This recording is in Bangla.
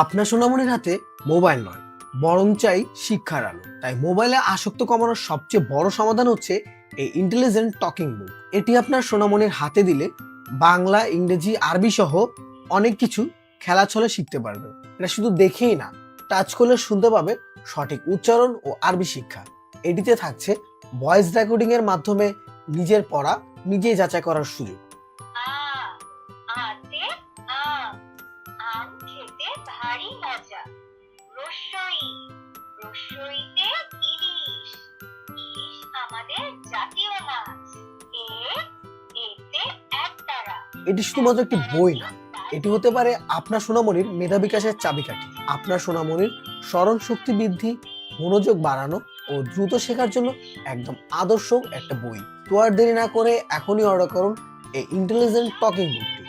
আপনার সোনামণির হাতে মোবাইল নয়, বরং চাই শিক্ষার আলো। তাই মোবাইলে আসক্ত কমানোর সবচেয়ে বড় সমাধান হচ্ছে এই ইন্টেলিজেন্ট টকিং বুক এটি আপনার সোনামণির হাতে দিলে বাংলা, ইংরেজি, আরবি সহ অনেক কিছু খেলা ছলে শিখতে পারবে। এটা শুধু দেখেই না টাচ করলে শুনতে পাবে সঠিক উচ্চারণ ও আরবি শিক্ষা। এটিতে থাকছে ভয়েস রেকর্ডিং এর মাধ্যমে নিজের পড়া, নিজেই যাচাই করার সুযোগ। ভারী মজা। রসই রসইতে ইলিশ। ইলিশ আমাদের জাতীয় মাছ। এ এতে একতারা এটি শুধুমাত্র একটি বই না এটি হতে পারে আপনার সোনামণির মেধা বিকাশের চাবিকাঠি। আপনার সোনামণির স্মরণ শক্তি বৃদ্ধি মনোযোগ বাড়ানো ও দ্রুত শেখার জন্য একদম আদর্শ একটা বই। তো আর দেরি না করে এখনই অর্ডার করুন এই ইন্টেলিজেন্ট টকিং বুকটি